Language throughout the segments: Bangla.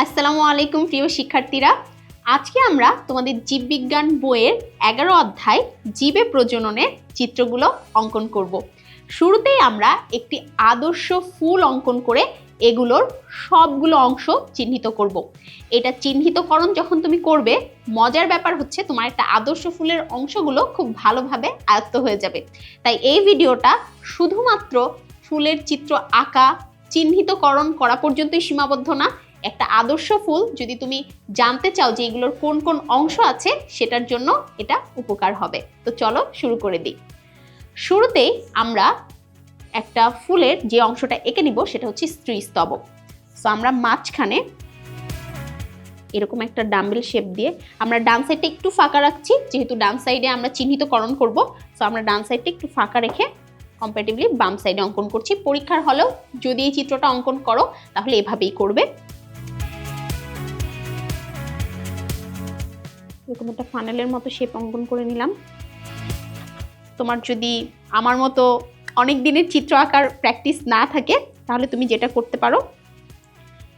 আসসালামু আলাইকুম প্রিয় শিক্ষার্থীরা। আজকে আমরা তোমাদের জীববিজ্ঞান বইয়ের এগারো অধ্যায় জীবে প্রজননের চিত্রগুলো অঙ্কন করব। শুরুতেই আমরা একটি আদর্শ ফুল অঙ্কন করে এগুলোর সবগুলো অংশ চিহ্নিত করব। এটা চিহ্নিতকরণ যখন তুমি করবে, মজার ব্যাপার হচ্ছে তোমার একটা আদর্শ ফুলের অংশগুলো খুব ভালোভাবে আয়ত্ত হয়ে যাবে। তাই এই ভিডিওটা শুধুমাত্র ফুলের চিত্র আঁকা, চিহ্নিতকরণ করা পর্যন্তই সীমাবদ্ধ না একটা আদর্শ ফুল যদি তুমি জানতে চাও যে এগুলোর কোন কোন অংশ আছে, সেটার জন্য এটা উপকার হবে। তো চলো শুরু করে দিই। শুরুতেই আমরা একটা ফুলের যে অংশটা এঁকে নিব, সেটা হচ্ছে স্ত্রী স্তবক। সো আমরা মাঝখানে এরকম একটা ডাম্বেল শেপ দিয়ে আমরা ডান সাইডটা একটু ফাঁকা রাখছি, যেহেতু ডান সাইডে আমরা চিহ্নিতকরণ করব। সো আমরা ডান সাইডটা একটু ফাঁকা রেখে কম্পারেটিভলি বাম সাইডে অঙ্কন করছি। পরীক্ষার হলেও যদি এই চিত্রটা অঙ্কন করো, তাহলে এভাবেই করবে। এরকম একটা ফানেলের মতো শেপ অঙ্কন করে নিলাম। তোমার যদি আমার মতো অনেক দিনের চিত্র আঁকার প্র্যাকটিস না থাকে, তাহলে তুমি যেটা করতে পারো,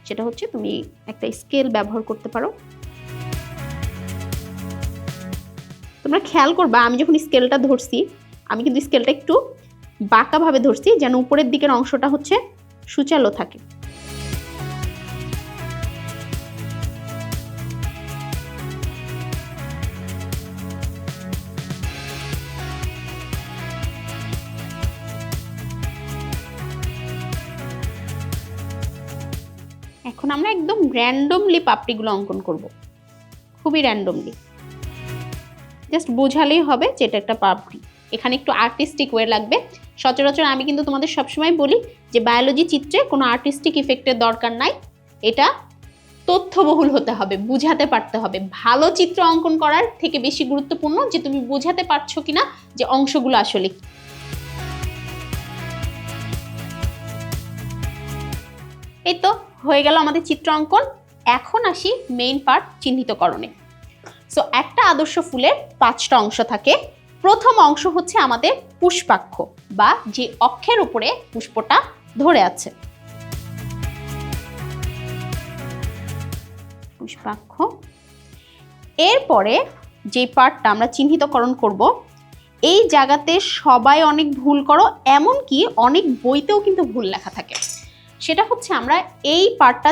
সেটা হচ্ছে তুমি একটা স্কেল ব্যবহার করতে পারো। তোমরা খেয়াল করবা, আমি যখন স্কেলটা ধরছি, আমি কিন্তু স্কেলটা একটু বাঁকাভাবে ধরছি, যেন উপরের দিকের অংশটা হচ্ছে সুচালো থাকে। এখন আমরা একদম র্যান্ডমলি পাপড়িগুলো অঙ্কন করব। খুবই র্যান্ডমলি জাস্ট বোঝালেই হবে যে এটা একটা পাপড়ি। এখানে একটু আর্টিস্টিক ওয়ে লাগবে। সচরাচর আমি কিন্তু তোমাদের সবসময় বলি যে বায়োলজি চিত্রে কোনো আর্টিস্টিক ইফেক্টের দরকার নাই। এটা তথ্যবহুল হতে হবে, বুঝাতে পারতে হবে। ভালো চিত্র অঙ্কন করার থেকে বেশি গুরুত্বপূর্ণ যে তুমি বোঝাতে পারছ কিনা যে অংশগুলো আসলে কি। এই তো হয়ে গেল আমাদের চিত্র অঙ্কন। এখন আসি মেইন পার্ট চিহ্নিতকরণে। সো একটা আদর্শ ফুলের পাঁচটা অংশ থাকে। প্রথম অংশ হচ্ছে আমাদের পুষ্পাক্ষ বা যে অক্ষের উপরে পুষ্পটা ধরে আছে। পুষ্পাক্ষ। এরপরে যে পার্টটা আমরা চিহ্নিতকরণ করব, এই জায়গাতে সবাই অনেক ভুল করো, এমনকি অনেক বইতেও কিন্তু ভুল লেখা থাকে। সেটা হচ্ছে আমরা এই পার্টটা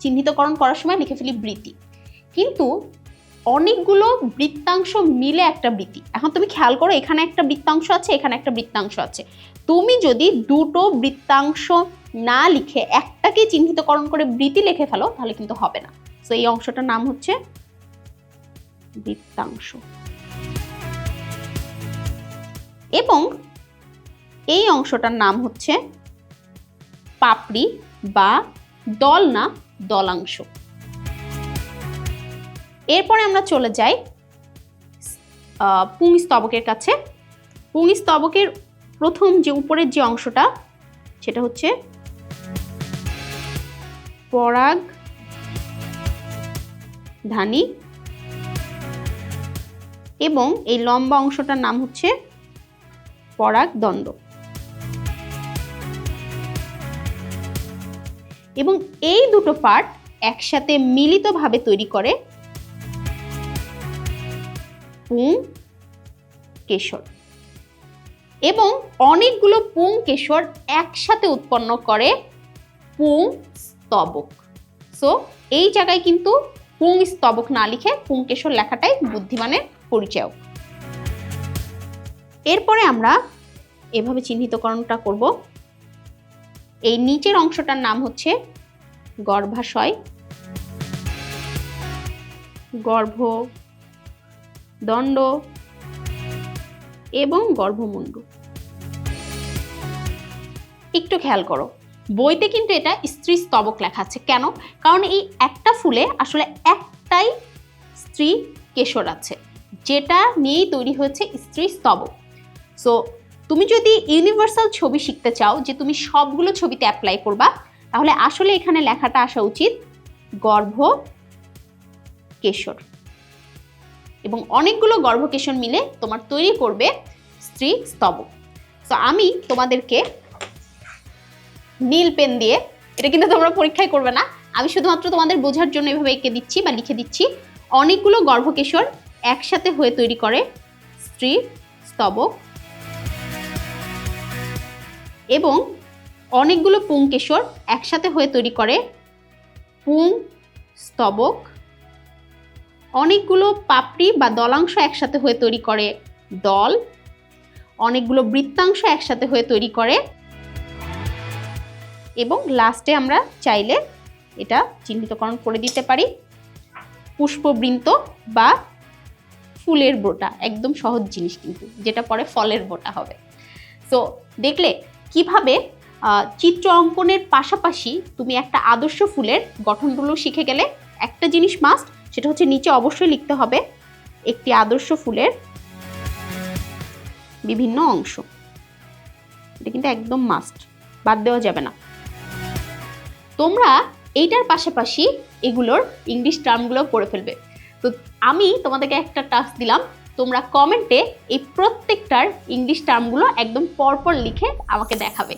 চিহ্নিতকরণ করার সময় লিখে ফেলি বৃত্তি। কিন্তু অনেকগুলো বৃত্তাংশ মিলে একটা বৃত্তি। এখন তুমি খেয়াল করো, এখানে একটা বৃত্তাংশ আছে, এখানে একটা বৃত্তাংশ আছে। তুমি যদি দুটো বৃত্তাংশ না লিখে একটাকে চিহ্নিতকরণ করে বৃত্তি লিখে ফেলো, তাহলে কিন্তু হবে না। তো এই অংশটার নাম হচ্ছে বৃত্তাংশ। এবং এই অংশটার নাম হচ্ছে পাপড়ি বা দল না, দলাংশ। এরপরে আমরা চলে যাই পুংস্তবকের কাছে। পুংস্তবকের প্রথম যে উপরের যে অংশটা, সেটা হচ্ছে পরাগ, ধানী এবং এই লম্বা অংশটার নাম হচ্ছে পরাগ এবং এই দুটো পার্ট একসাথে মিলিতভাবে তৈরি করে পুং, কেশর। এবং অনেকগুলো পুং, কেশর একসাথে উৎপন্ন করে পুং স্তবক। সো এই জায়গায় কিন্তু পুং স্তবক না লিখে পুং, কেশর লেখাটাই বুদ্ধিমানের পরিচয় এরপরে আমরা এভাবে চিহ্নিতকরণটা করব। এই নিচের অংশটার নাম হচ্ছে গর্ভাশয়। গর্ভ দণ্ড এবং গর্ভমুণ্ড একটু খেয়াল করো, বইতে কিন্তু এটা স্ত্রী স্তবক লেখা আছে। কেন? কারণ এই একটা ফুলে আসলে একটাই স্ত্রী কেশর আছে, যেটা নিয়েই তৈরি হয়েছে স্ত্রী স্তবক। সো তুমি যদি ইউনিভার্সাল ছবি শিখতে চাও, যে তুমি সবগুলো ছবিতে অ্যাপ্লাই করবা, তাহলে আসলে এখানে লেখাটা আসা উচিত, গর্ভ, কেশর। এবং অনেকগুলো গর্ভকেশর মিলে তোমার তৈরি করবে স্ত্রী স্তবক। তো আমি তোমাদেরকে নীল পেন দিয়ে, এটা কিন্তু তোমরা পরীক্ষায় করবে না, আমি শুধুমাত্র তোমাদের বোঝার জন্য এভাবে এঁকে দিচ্ছি বা লিখে দিচ্ছি। অনেকগুলো গর্ভকেশর একসাথে হয়ে তৈরি করে স্ত্রী স্তবক। এবং অনেকগুলো পুংকেশর একসাথে হয়ে তৈরি করে। পুং, স্তবক, অনেকগুলো পাপড়ি বা দলাংশ একসাথে হয়ে তৈরি করে দল, অনেকগুলো বৃত্তাংশ একসাথে হয়ে তৈরি করে। এবং লাস্টে আমরা চাইলে এটা চিহ্নিতকরণ করে দিতে পারি। পুষ্পবৃন্ত বা ফুলের বোটা, একদম সহজ জিনিস কিন্তু, যেটা পরে ফলের বোটা হবে। সো দেখলে কীভাবে চিত্র অঙ্কনের পাশাপাশি তুমি একটা আদর্শ ফুলের গঠনগুলো শিখে গেলে একটা জিনিস মাস্ট সেটা হচ্ছে নিচে অবশ্যই লিখতে হবে একটি আদর্শ ফুলের বিভিন্ন অংশ। এটা কিন্তু একদম মাস্ট বাদ দেওয়া যাবে না। তোমরা এইটার পাশাপাশি এগুলোর ইংলিশ টার্মগুলো পড়ে ফেলবে। তো আমি তোমাদেরকে একটা টাস্ক দিলাম তোমরা কমেন্টে এই প্রত্যেকটার ইংলিশ টার্মগুলো একদম পরপর লিখে আমাকে দেখাবে।